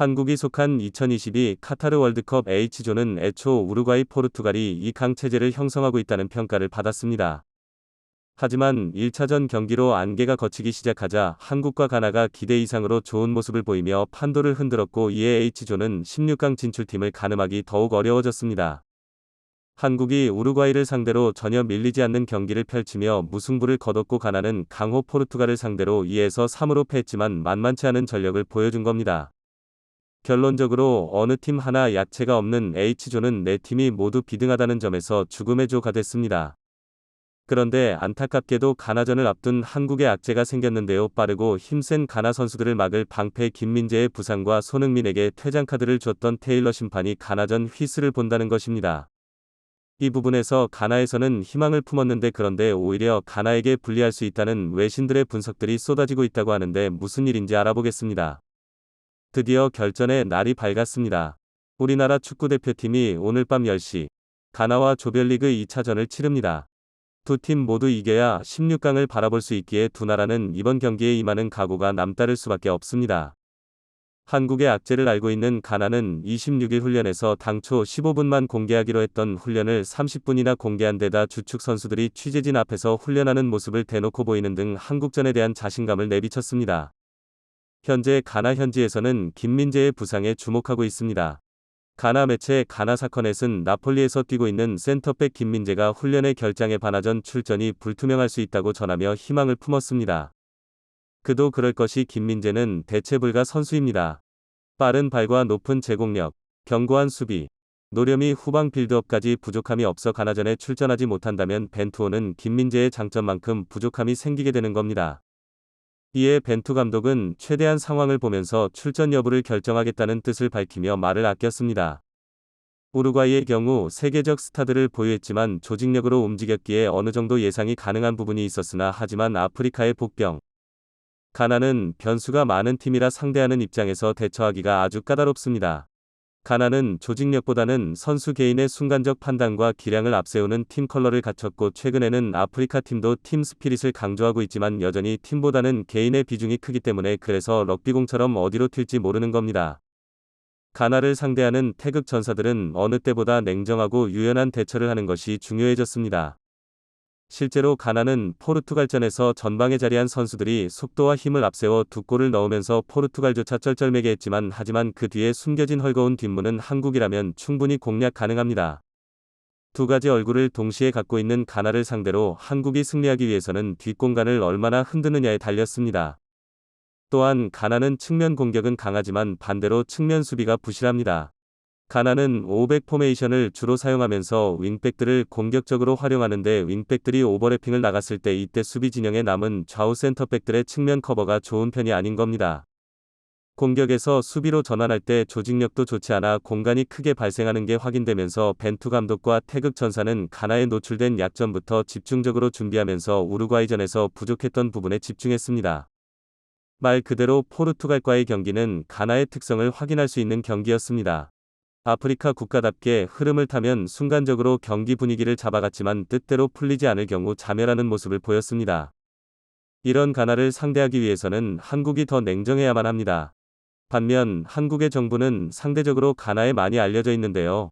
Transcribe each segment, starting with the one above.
한국이 속한 2022 카타르 월드컵 H조는 애초 우루과이 포르투갈이 이 강 체제를 형성하고 있다는 평가를 받았습니다. 하지만 1차전 경기로 안개가 걷히기 시작하자 한국과 가나가 기대 이상으로 좋은 모습을 보이며 판도를 흔들었고 이에 H조는 16강 진출팀을 가늠하기 더욱 어려워졌습니다. 한국이 우루과이를 상대로 전혀 밀리지 않는 경기를 펼치며 무승부를 거뒀고 가나는 강호 포르투갈을 상대로 2에서 3으로 패했지만 만만치 않은 전력을 보여준 겁니다. 결론적으로 어느 팀 하나 약체가 없는 H조는 네 팀이 모두 비등하다는 점에서 죽음의 조가 됐습니다. 그런데 안타깝게도 가나전을 앞둔 한국의 악재가 생겼는데요. 빠르고 힘센 가나 선수들을 막을 방패 김민재의 부상과 손흥민에게 퇴장 카드를 줬던 테일러 심판이 가나전 휘스를 본다는 것입니다. 이 부분에서 가나에서는 희망을 품었는데 그런데 오히려 가나에게 불리할 수 있다는 외신들의 분석들이 쏟아지고 있다고 하는데 무슨 일인지 알아보겠습니다. 드디어 결전의 날이 밝았습니다. 우리나라 축구대표팀이 오늘 밤 10시 가나와 조별리그 2차전을 치릅니다. 두 팀 모두 이겨야 16강을 바라볼 수 있기에 두 나라는 이번 경기에 임하는 각오가 남다를 수밖에 없습니다. 한국의 악재를 알고 있는 가나는 26일 훈련에서 당초 15분만 공개하기로 했던 훈련을 30분이나 공개한 데다 주축 선수들이 취재진 앞에서 훈련하는 모습을 대놓고 보이는 등 한국전에 대한 자신감을 내비쳤습니다. 현재 가나 현지에서는 김민재의 부상에 주목하고 있습니다. 가나 매체 가나 사커넷은 나폴리에서 뛰고 있는 센터백 김민재가 훈련의 결장에 반하전 출전이 불투명할 수 있다고 전하며 희망을 품었습니다. 그도 그럴 것이 김민재는 대체 불가 선수입니다. 빠른 발과 높은 제공력, 견고한 수비, 노련미 후방 빌드업까지 부족함이 없어 가나전에 출전하지 못한다면 벤투호는 김민재의 장점만큼 부족함이 생기게 되는 겁니다. 이에 벤투 감독은 최대한 상황을 보면서 출전 여부를 결정하겠다는 뜻을 밝히며 말을 아꼈습니다. 우루과이의 경우 세계적 스타들을 보유했지만 조직력으로 움직였기에 어느 정도 예상이 가능한 부분이 있었으나 하지만 아프리카의 복병. 가나는 변수가 많은 팀이라 상대하는 입장에서 대처하기가 아주 까다롭습니다. 가나는 조직력보다는 선수 개인의 순간적 판단과 기량을 앞세우는 팀 컬러를 갖췄고 최근에는 아프리카 팀도 팀 스피릿을 강조하고 있지만 여전히 팀보다는 개인의 비중이 크기 때문에 그래서 럭비공처럼 어디로 튈지 모르는 겁니다. 가나를 상대하는 태극 전사들은 어느 때보다 냉정하고 유연한 대처를 하는 것이 중요해졌습니다. 실제로 가나는 포르투갈전에서 전방에 자리한 선수들이 속도와 힘을 앞세워 두 골을 넣으면서 포르투갈조차 쩔쩔매게 했지만 하지만 그 뒤에 숨겨진 헐거운 뒷문은 한국이라면 충분히 공략 가능합니다. 두 가지 얼굴을 동시에 갖고 있는 가나를 상대로 한국이 승리하기 위해서는 뒷공간을 얼마나 흔드느냐에 달렸습니다. 또한 가나는 측면 공격은 강하지만 반대로 측면 수비가 부실합니다. 가나는 500 포메이션을 주로 사용하면서 윙백들을 공격적으로 활용하는데 윙백들이 오버래핑을 나갔을 때 이때 수비 진영에 남은 좌우 센터백들의 측면 커버가 좋은 편이 아닌 겁니다. 공격에서 수비로 전환할 때 조직력도 좋지 않아 공간이 크게 발생하는 게 확인되면서 벤투 감독과 태극 전사는 가나에 노출된 약점부터 집중적으로 준비하면서 우루과이전에서 부족했던 부분에 집중했습니다. 말 그대로 포르투갈과의 경기는 가나의 특성을 확인할 수 있는 경기였습니다. 아프리카 국가답게 흐름을 타면 순간적으로 경기 분위기를 잡아갔지만 뜻대로 풀리지 않을 경우 자멸하는 모습을 보였습니다. 이런 가나를 상대하기 위해서는 한국이 더 냉정해야만 합니다. 반면 한국의 정부는 상대적으로 가나에 많이 알려져 있는데요.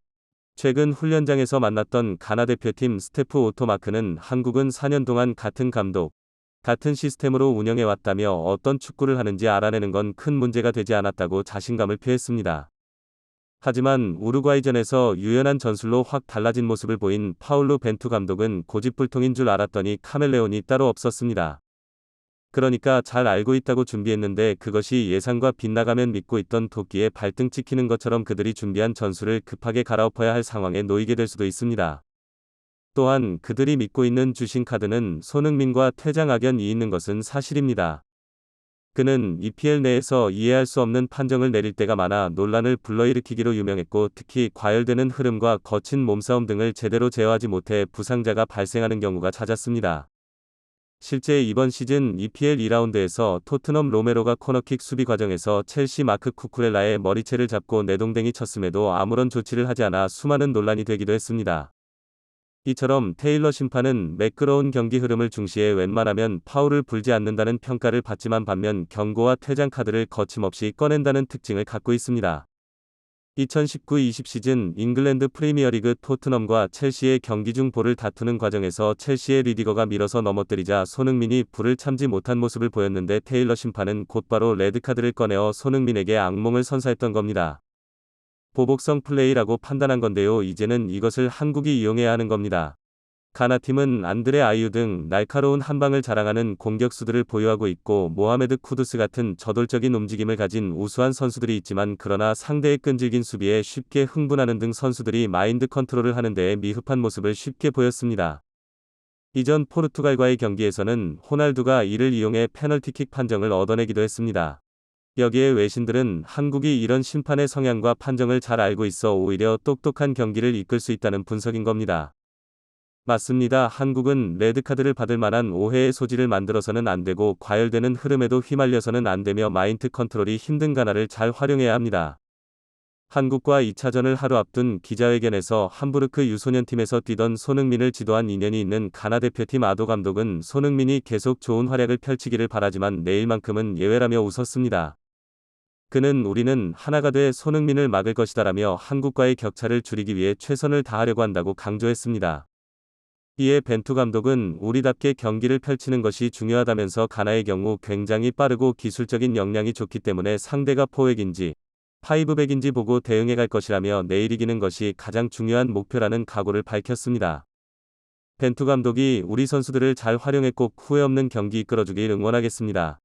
최근 훈련장에서 만났던 가나 대표팀 스태프 오토마크는 한국은 4년 동안 같은 감독, 같은 시스템으로 운영해왔다며 어떤 축구를 하는지 알아내는 건 큰 문제가 되지 않았다고 자신감을 표했습니다. 하지만 우루과이전에서 유연한 전술로 확 달라진 모습을 보인 파울루 벤투 감독은 고집불통인 줄 알았더니 카멜레온이 따로 없었습니다. 그러니까 잘 알고 있다고 준비했는데 그것이 예상과 빗나가면 믿고 있던 도끼에 발등 찍히는 것처럼 그들이 준비한 전술을 급하게 갈아엎어야 할 상황에 놓이게 될 수도 있습니다. 또한 그들이 믿고 있는 주신 카드는 손흥민과 퇴장 악연이 있는 것은 사실입니다. 그는 EPL 내에서 이해할 수 없는 판정을 내릴 때가 많아 논란을 불러일으키기로 유명했고 특히 과열되는 흐름과 거친 몸싸움 등을 제대로 제어하지 못해 부상자가 발생하는 경우가 잦았습니다. 실제 이번 시즌 EPL 2라운드에서 토트넘 로메로가 코너킥 수비 과정에서 첼시 마크 쿠쿠렐라의 머리채를 잡고 내동댕이 쳤음에도 아무런 조치를 하지 않아 수많은 논란이 되기도 했습니다. 이처럼 테일러 심판은 매끄러운 경기 흐름을 중시해 웬만하면 파울을 불지 않는다는 평가를 받지만 반면 경고와 퇴장 카드를 거침없이 꺼낸다는 특징을 갖고 있습니다. 2019-20 시즌 잉글랜드 프리미어리그 토트넘과 첼시의 경기 중 볼을 다투는 과정에서 첼시의 리디거가 밀어서 넘어뜨리자 손흥민이 불을 참지 못한 모습을 보였는데 테일러 심판은 곧바로 레드카드를 꺼내어 손흥민에게 악몽을 선사했던 겁니다. 보복성 플레이라고 판단한 건데요. 이제는 이것을 한국이 이용해야 하는 겁니다. 가나팀은 안드레 아이유 등 날카로운 한방을 자랑하는 공격수들을 보유하고 있고 모하메드 쿠두스 같은 저돌적인 움직임을 가진 우수한 선수들이 있지만 그러나 상대의 끈질긴 수비에 쉽게 흥분하는 등 선수들이 마인드 컨트롤을 하는 데에 미흡한 모습을 쉽게 보였습니다. 이전 포르투갈과의 경기에서는 호날두가 이를 이용해 페널티킥 판정을 얻어내기도 했습니다. 여기에 외신들은 한국이 이런 심판의 성향과 판정을 잘 알고 있어 오히려 똑똑한 경기를 이끌 수 있다는 분석인 겁니다. 맞습니다. 한국은 레드카드를 받을 만한 오해의 소지를 만들어서는 안 되고 과열되는 흐름에도 휘말려서는 안 되며 마인드 컨트롤이 힘든 가나를 잘 활용해야 합니다. 한국과 2차전을 하루 앞둔 기자회견에서 함부르크 유소년팀에서 뛰던 손흥민을 지도한 인연이 있는 가나 대표팀 아도 감독은 손흥민이 계속 좋은 활약을 펼치기를 바라지만 내일만큼은 예외라며 웃었습니다. 그는 우리는 하나가 돼 손흥민을 막을 것이다라며 한국과의 격차를 줄이기 위해 최선을 다하려고 한다고 강조했습니다. 이에 벤투 감독은 우리답게 경기를 펼치는 것이 중요하다면서 가나의 경우 굉장히 빠르고 기술적인 역량이 좋기 때문에 상대가 포획인지 파이브백인지 보고 대응해 갈 것이라며 내일 이기는 것이 가장 중요한 목표라는 각오를 밝혔습니다. 벤투 감독이 우리 선수들을 잘 활용해 꼭 후회 없는 경기 이끌어주길 응원하겠습니다.